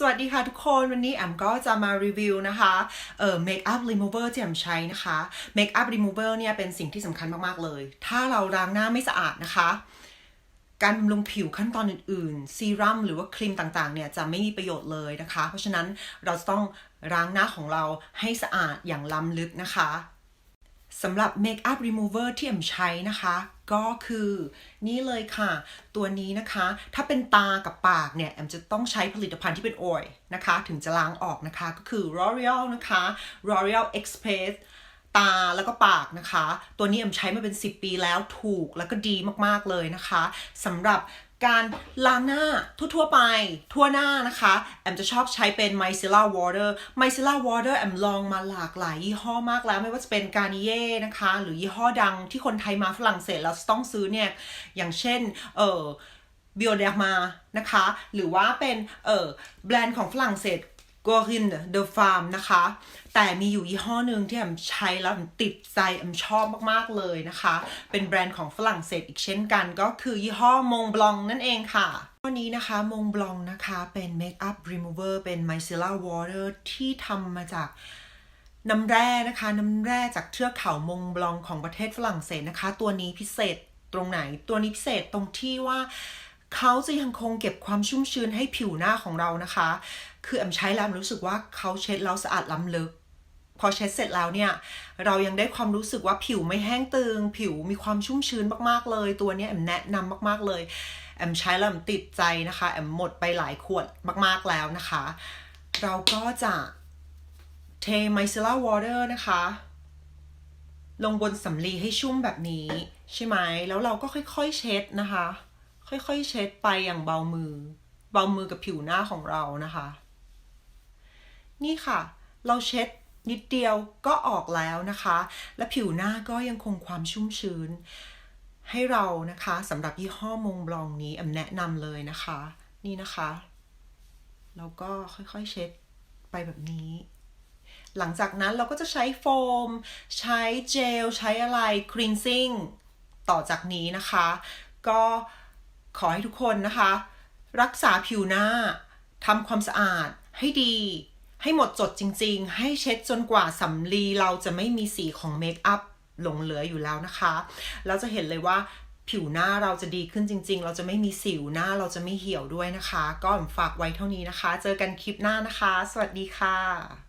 สวัสดีค่ะทุกคนวันนี้แอมก็จะมารีวิวนะคะเอ่อ Makeup Remover ที่แอมใช้นะคะ Makeup Remover เนี่ยเป็นสิ่งที่สำคัญมากๆเลย ถ้าเราล้างหน้าไม่สะอาดนะคะ การบำรุงผิวขั้นตอนอื่นๆซีรั่มหรือว่าครีมต่างๆเนี่ยจะไม่มีประโยชน์เลยนะคะ เพราะฉะนั้นเราจะต้องล้างหน้าของเราให้สะอาดอย่างล้ำลึกนะคะสำหรับ Makeup Remover ที่แอมใช้นะคะ ก็คือนี่เลยค่ะ ตัวนี้นะคะ ถ้าเป็นตากับปากเนี่ย แอมจะต้องใช้ผลิตภัณฑ์ที่เป็นออยล์นะคะ ถึงจะล้างออกนะคะ ก็คือ L'Oreal นะคะ L'Oreal Express ตาแล้วก็ปากนะคะ ตัวนี้แอมใช้มาเป็น 10 ปีแล้วถูกแล้วก็ดีมากๆเลยนะคะสำหรับ การล้างหน้าทั่วๆไป ทั่วหน้านะคะ แอมจะชอบใช้เป็น micellar water micellar water แอมลองมาหลากหลายยี่ห้อมากแล้ว ไม่ว่าจะเป็น Garnier นะคะ หรือยี่ห้อดังที่คนไทยมาฝรั่งเศสแล้วต้องซื้อเนี่ย อย่างเช่น เออ Bioderma นะคะ หรือว่าเป็น เออแบรนด์ของฝรั่งเศส g o r i n de Farm นะคะ แต่มีอยู่ยี่ห้อหนึ่งที่แอมใช้แล้วแอมติดใจแอมชอบมาก ๆ เลยนะคะ เป็นแบรนด์ของฝรั่งเศสอีกเช่นกัน ก็คือยี่ห้อมงบลองนั่นเองค่ะวันนี้นะคะมงบลองนะคะเป็น Makeup Remover เป็น Micellar Water ที่ทำมาจากน้ำแร่นะคะ น้ำแร่จากเทือกเขามงบลองของประเทศฝรั่งเศสนะคะ ตัวนี้พิเศษตรงไหน ตัวนี้พิเศษตรงที่ว่าเขาจะยังคงเก็บความชุ่มชื้นให้ผิวหน้าของเรานะคะ คือแอมใช้แล้วแอมรู้สึกว่าเขาเช็ดแล้วสะอาดล้ำลึก พอเช็ดเสร็จแล้วเนี่ย เรายังได้ความรู้สึกว่าผิวไม่แห้งตึง ผิวมีความชุ่มชื้นมากๆเลย ตัวนี้แอมแนะนำมากๆเลย แอมใช้แล้วแอมติดใจนะคะ แอมหมดไปหลายขวดมากๆแล้วนะคะ เราก็จะเท micellar water นะคะ ลงบนสำลีให้ชุ่มแบบนี้ ใช่ไหม แล้วเราก็ค่อยๆเช็ดนะคะ ค่อยๆเช็ดไปอย่างเบามือ เบามือกับผิวหน้าของเรานะคะ นี่ค่ะ เราเช็ดนิดเดียวก็ออกแล้วนะคะ และผิวหน้าก็ยังคงความชุ่มชื้น ให้เรานะคะสำหรับยี่ห้อมงบลองนี้แอมแนะนำเลยนะคะ นี่นะคะแล้วก็ค่อยๆเช็ดไปแบบนี้ หลังจากนั้นเราก็จะใช้โฟม ใช้เจล ใช้อะไร cleansing ต่อจากนี้นะคะ ก็ขอให้ทุกคนนะคะ รักษาผิวหน้าทำความสะอาดให้ดี ให้หมดจดจริงๆ ให้เช็ดจนกว่าสำลีเราจะไม่มีสีของเมคอัพหลงเหลืออยู่แล้วนะคะแล้วจะเห็นเลยว่าผิวหน้าเราจะดีขึ้นจริง ๆ เราจะไม่มีสิวหน้าเราจะไม่เหี่ยวด้วยนะคะ ก็ฝากไว้เท่านี้นะคะ เจอกันคลิปหน้านะคะ สวัสดีค่ะ